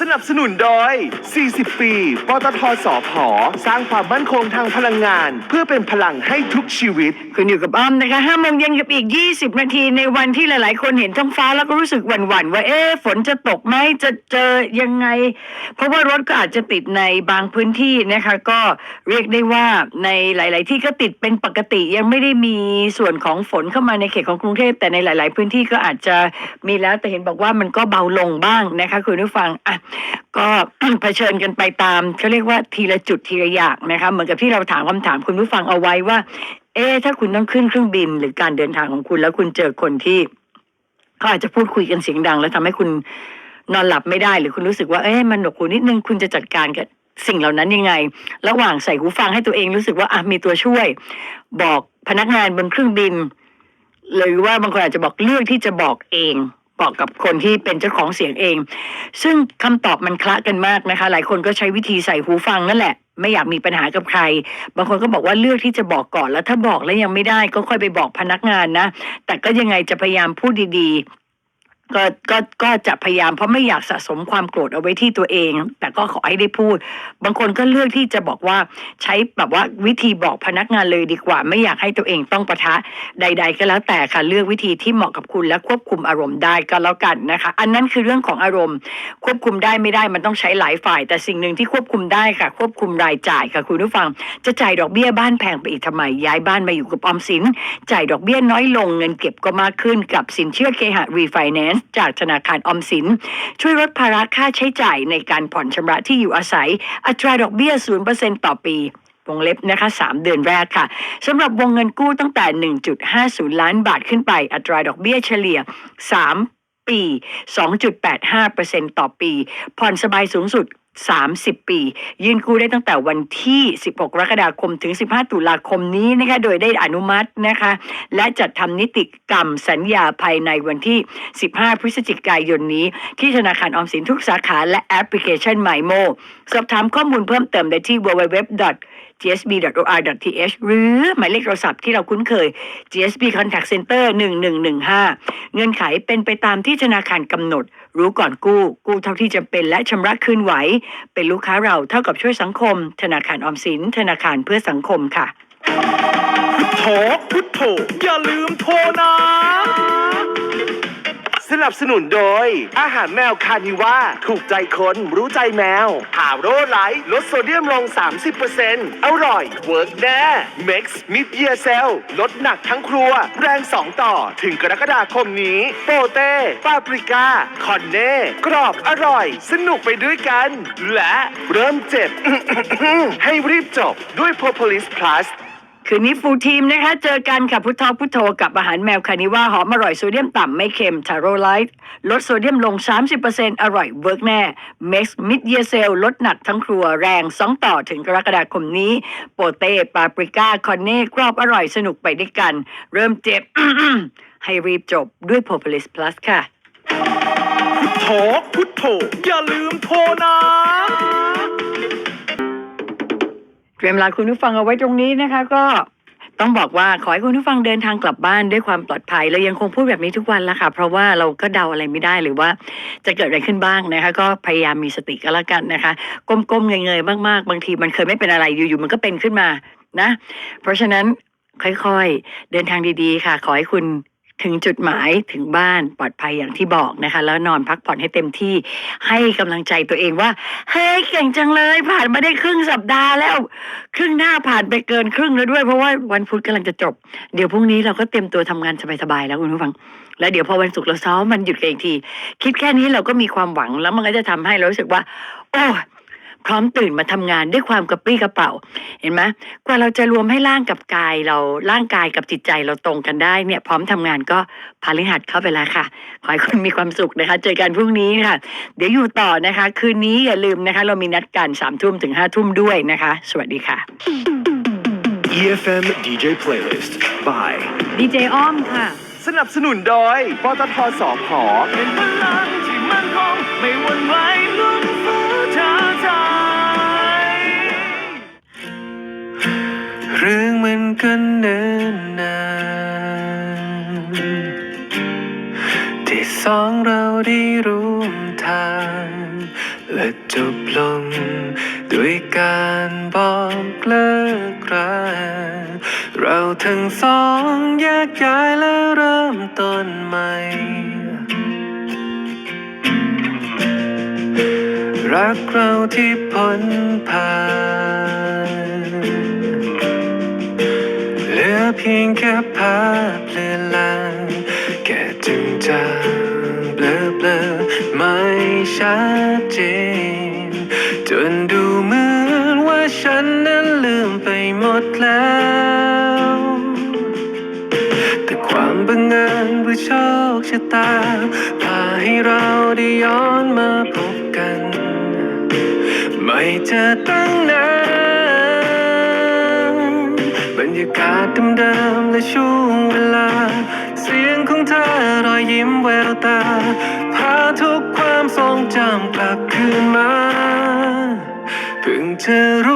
สนับสนุนโดย 40 ปี ปตทสอพอสร้างความมั่นคงทางพลังงาน เพื่อเป็นพลังให้ทุกชีวิต คุณอยู่กับอ้อมนะคะห้าโมงเย็นกับอีก 20 นาทีในวันที่หลายๆ คนเห็นท้องฟ้าแล้วก็รู้สึกหวั่นๆว่าเอ๊ะฝนจะตกไหมจะเจอยังไง เพราะว่ารถก็อาจจะติดในบางพื้นที่นะคะ ก็เรียกได้ว่าในหลาย ๆ ที่ก็ติดเป็นปกติยังไม่ได้มีส่วนของฝนเข้ามาในเขตของกรุงเทพแต่ในหลาย ๆ พื้นที่ก็อาจจะมีแล้วแต่เห็นบอกว่ามันก็เบาลงบ้างนะคะคุณผู้ฟังอะก็เผชิญกันไปตามเขาเรียกว่าทีละจุดทีละอย่างนะคะเหมือนกับที่เราถามคำถามคุณผู้ฟังเอาไว้ว่า เอ๊ถ้าคุณต้องขึ้นเครื่องบินหรือการเดินทางของคุณ แล้วคุณเจอคนที่เขาอาจจะพูดคุยกันเสียงดัง แล้วทำให้คุณนอนหลับไม่ได้ หรือคุณรู้สึกว่าเอ๊ะมันหนวกหูนิดนึงคุณจะจัดการกับสิ่งเหล่านั้นยังไง ระหว่างใส่หูฟังให้ตัวเองรู้สึกว่าอะมีตัวช่วย บอกพนักงานบนเครื่องบินหรือว่าบางคนอาจจะบอกเลือกที่จะบอกเอง บอกกับคนที่เป็นเจ้าของเสียงเอง ซึ่งคำตอบมันคละกันมากนะคะ หลายคนก็ใช้วิธีใส่หูฟังนั่นแหละ ไม่อยากมีปัญหากับใคร บางคนก็บอกว่าเลือกที่จะบอกก่อนแล้วถ้าบอกแล้วยังไม่ได้ก็ค่อยไปบอกพนักงานนะ แต่ก็ยังไงจะพยายามพูดดีๆ ก็ก็ก็จะพยายามเพราะไม่อยากสะสมความโกรธเอาไว้ที่ตัวเอง แต่ก็ขอให้ได้พูด บางคนก็เลือกที่จะบอกว่าใช้แบบว่าวิธีบอกพนักงานเลยดีกว่า ไม่อยากให้ตัวเองต้องประทะใด ๆ ก็แล้วแต่ค่ะเลือกวิธีที่เหมาะกับคุณและควบคุมอารมณ์ได้ก็แล้วกันนะคะ อันนั้นคือเรื่องของอารมณ์ ควบคุมได้ไม่ได้มันต้องใช้หลายฝ่าย แต่สิ่งหนึ่งที่ควบคุมได้ค่ะ ควบคุมรายจ่ายค่ะคุณผู้ฟัง จะจ่ายดอกเบี้ยบ้านแพงไปอีกทำไมย้ายบ้านมาอยู่กับออมสินจ่ายดอกเบี้ยน้อยลงเงินเก็บก็มากขึ้นกับสินเชื่อเคหะรีไฟแนนซ์จากธนาคารออมสิน ช่วยลดภาระค่าใช้จ่ายในการผ่อนชำระที่อยู่อาศัย อัตราดอกเบี้ย 0%ต่อปีวงเล็บนะคะ 3 เดือนแรกค่ะสำหรับวงเงินกู้ตั้งแต่ 1.50 ล้านบาทขึ้นไป อัตราดอกเบี้ยเฉลี่ย 3 ปี 2.85%ต่อปี ผ่อนสบายสูงสุด 30 ปี ยื่นกู้ได้ตั้งแต่วันที่ 16 กรกฎาคมถึง 15 ตุลาคมนี้นะคะโดยได้อนุมัตินะคะและจัดทำนิติกรรมสัญญาภายในวันที่ 15 พฤศจิกายนนี้ ที่ธนาคารออมสินทุกสาขาและแอปพลิเคชันไมโมสอบถามข้อมูลเพิ่มเติมได้ที่ www gsb.or.th หรือหมายเลขโทรศัพท์ที่เราคุ้นเคย GSB Contact Center 1115 เงื่อนไขเป็นไปตามที่ธนาคารกำหนด รู้ก่อนกู้ กู้เท่าที่จำเป็นและชำระคืนไหว เป็นลูกค้าเราเท่ากับช่วยสังคม ธนาคารออมสิน ธนาคารเพื่อสังคมค่ะ พุทโธพุทโธอย่าลืมโทรนะ สนับสนุนโดย อาหารแมวคานิว่าถูกใจคนรู้ใจแมวฮาโรไลท์ลดโซเดียมลง 30%อร่อย เวิร์กแน่ Max Mid Year Cell ลดหนักทั้งครัว แรง 2 ต่อ ถึงกรกฎาคมนี้ โปเต้ปาปริก้า คอนเน่ กรอบอร่อย สนุกไปด้วยกัน และเริ่มเจ็บ ให้รีบจบด้วย Propolis Plus คืนนี้ฟูทีมนะคะ เจอกันค่ะพุทโธพุทโธกับอาหารแมวคานิว่าหอมอร่อยโซเดียมต่ำไม่เค็มทาโรไลท์ลดโซเดียมลง 30%อร่อยเวิร์กแน่ Max Mid Year Sale ลดหนักทั้งครัวแรง2ต่อถึงกรกฎาคมนี้ โปเต้ปาปริก้า คอนเน่กรอบอร่อยสนุกไปด้วยกัน เริ่มเจ็บ ให้รีบจบด้วย Propolis Plus ค่ะ พุทโธพุทโธอย่าลืมโทรนะ รียมลาคุณผู้ฟังเอาไว้ตรงนี้นะคะ ก็ต้องบอกว่าขอให้คุณผู้ฟังเดินทางกลับบ้านด้วยความปลอดภัยเรายังคงพูดแบบนี้ทุกวันละค่ะ เพราะว่าเราก็เดาอะไรไม่ได้หรือว่าจะเกิดอะไรขึ้นบ้างนะคะ ก็พยายามมีสติก็แล้วกันนะคะก้มๆเงยๆมากๆ บางทีมันเคยไม่เป็นอะไรอยู่ๆมันก็เป็นขึ้นมานะ เพราะฉะนั้นค่อยๆ เดินทางดีๆ ค่ะ ขอให้คุณ ถึงจุดหมายถึงบ้านปลอดภัยอย่างที่บอกนะคะ แล้วนอนพักผ่อนให้เต็มที่ให้กำลังใจตัวเองว่า เฮ้ยเก่งจังเลย ผ่านมาได้ครึ่งสัปดาห์แล้ว ครึ่งหน้าผ่านไปเกินครึ่งแล้วด้วย เพราะว่าวันพุธกำลังจะจบ เดี๋ยวพรุ่งนี้เราก็เตรียมตัวทำงานสบายๆแล้วคุณผู้ฟัง แล้วเดี๋ยวพอวันศุกร์เราซ้อมมันหยุดกันอีกที คิดแค่นี้เราก็มีความหวังแล้วมันก็จะทำให้เรารู้สึกว่า โอ้ พร้อมตื่นมาทำงานด้วยความกระปรี้กระเป๋า เห็นไหมกว่าเราจะรวมให้ร่างกับกายเราร่างกายกับจิตใจเราตรงกันได้เนี่ย พร้อมทำงานก็พาลิหัดเข้าไปแล้วค่ะ ขอให้คุณมีความสุขนะคะ เจอกันพรุ่งนี้ค่ะ เดี๋ยวอยู่ต่อนะคะ คืนนี้อย่าลืมนะคะ เรามีนัดกันสามทุ่มถึงห้าทุ่มด้วยนะคะ สวัสดีค่ะ EFM DJ Playlist by ดีเจอ้อมค่ะ สนับสนุนโดยปตทสอพอเป็นพลังที่มั่นคงไม่หวั่นไหว เรื่องมันก็เนิ่นนานที่สองเราได้ร่วมทาง และจบลงด้วยการบอกเลิกราเราทั้งสองแยกย้ายและเริ่มต้นใหม่ รักเราที่พ้นผ่า นดูเหมือนว่าฉันนั้นลืมไปหมดแล้ว แต่ความบังเอิญหรือโชคชะตา พาให้เราได้ย้อนมาพบกัน ไม่เจอตั้งนานบรรยากาศเดิมๆและช่วงเวลา เสียงของเธอรอยยิ้มแววตา พาทุกความทรงจำกลับ เ